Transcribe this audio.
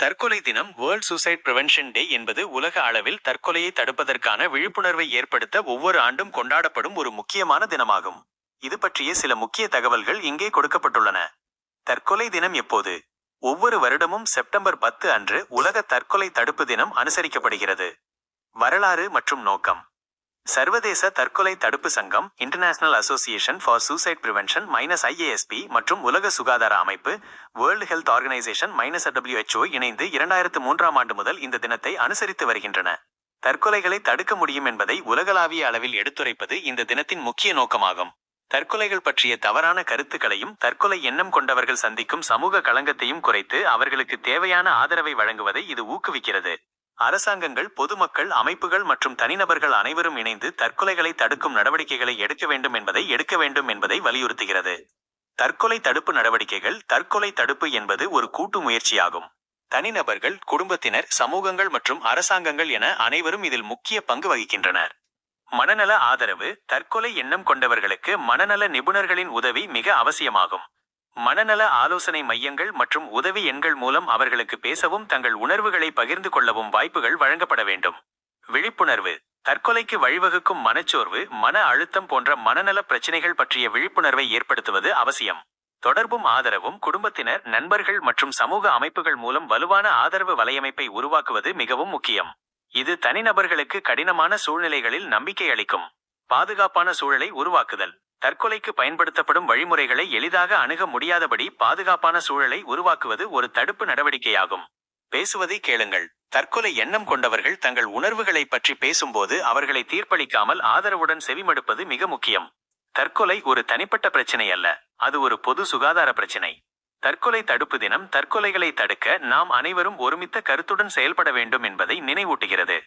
தற்கொலை தினம் world suicide prevention day என்பது உலக அளவில் தற்கொலையை தடுப்பதற்கான விழிப்புணர்வை ஏற்படுத்த ஒவ்வொரு ஆண்டும் கொண்டாடப்படும் ஒரு முக்கியமான தினமாகும். இது பற்றிய சில முக்கிய தகவல்கள் இங்கே கொடுக்கப்பட்டுள்ளன. தற்கொலை தினம் எப்போது? ஒவ்வொரு வருடமும் செப்டம்பர் பத்து அன்று உலக தற்கொலை தடுப்பு தினம் அனுசரிக்கப்படுகிறது. வரலாறு மற்றும் நோக்கம். சர்வதேச தற்கொலை தடுப்பு சங்கம் international association for suicide prevention minus IASP மற்றும் உலக சுகாதார அமைப்பு world health organisation minus WHO இணைந்து இரண்டாயிரத்து மூன்றாம் ஆண்டு முதல் இந்த தினத்தை அனுசரித்து வருகின்றன. தற்கொலைகளை தடுக்க முடியும் என்பதை உலகளாவிய அளவில் எடுத்துரைப்பது இந்த தினத்தின் முக்கிய நோக்கமாகும். தற்கொலைகள் பற்றிய தவறான கருத்துக்களையும் தற்கொலை எண்ணம் கொண்டவர்கள் சந்திக்கும் சமூக களங்கத்தையும் குறைத்து அவர்களுக்கு தேவையான ஆதரவை வழங்குவதை இது ஊக்குவிக்கிறது. அரசாங்கங்கள் பொதுமக்கள் அமைப்புகள் மற்றும் தனிநபர்கள் அனைவரும் இணைந்து தற்கொலைகளை தடுக்கும் நடவடிக்கைகளை எடுக்க வேண்டும் என்பதை எடுக்க வேண்டும் என்பதை வலியுறுத்துகிறது. தற்கொலை தடுப்பு நடவடிக்கைகள் தற்கொலை தடுப்பு என்பது ஒரு கூட்டு முயற்சியாகும். தனிநபர்கள் குடும்பத்தினர் சமூகங்கள் மற்றும் அரசாங்கங்கள் என அனைவரும் இதில் முக்கிய பங்கு வகிக்கின்றனர். மனநல ஆதரவு தற்கொலை எண்ணம் கொண்டவர்களுக்கு மனநல நிபுணர்களின் உதவி மிக அவசியமாகும். மனநல ஆலோசனை மையங்கள் மற்றும் உதவி எண்கள் மூலம் அவர்களுக்கு பேசவும் தங்கள் உணர்வுகளை பகிர்ந்து கொள்ளவும் வாய்ப்புகள் வழங்கப்பட வேண்டும். விழிப்புணர்வு. தற்கொலைக்கு வழிவகுக்கும் மனச்சோர்வு மன அழுத்தம் போன்ற மனநல பிரச்சினைகள் பற்றிய விழிப்புணர்வை ஏற்படுத்துவது அவசியம். தொடர்பும் ஆதரவும் குடும்பத்தினர் நண்பர்கள் மற்றும் சமூக அமைப்புகள் மூலம் வலுவான ஆதரவு வலையமைப்பை உருவாக்குவது மிகவும் முக்கியம். இது தனிநபர்களுக்கு கடினமான சூழ்நிலைகளில் நம்பிக்கை அளிக்கும். பாதுகாப்பான சூழலை உருவாக்குதல். தற்கொலைக்கு பயன்படுத்தப்படும் வழிமுறைகளை எளிதாக அணுக முடியாதபடி பாதுகாப்பான சூழலை உருவாக்குவது ஒரு தடுப்பு நடவடிக்கையாகும். பேசுவதை கேளுங்கள். தற்கொலை எண்ணம் கொண்டவர்கள் தங்கள் உணர்வுகளை பற்றி பேசும்போது அவர்களை தீர்ப்பளிக்காமல் ஆதரவுடன் செவிமடுப்பது மிக முக்கியம். தற்கொலை ஒரு தனிப்பட்ட பிரச்சினை அல்ல அது ஒரு பொது சுகாதார பிரச்சினை. தற்கொலை தடுப்பு தினம் தற்கொலைகளை தடுக்க நாம் அனைவரும் ஒருமித்த கருத்துடன் செயல்பட வேண்டும் என்பதை நினைவூட்டுகிறது.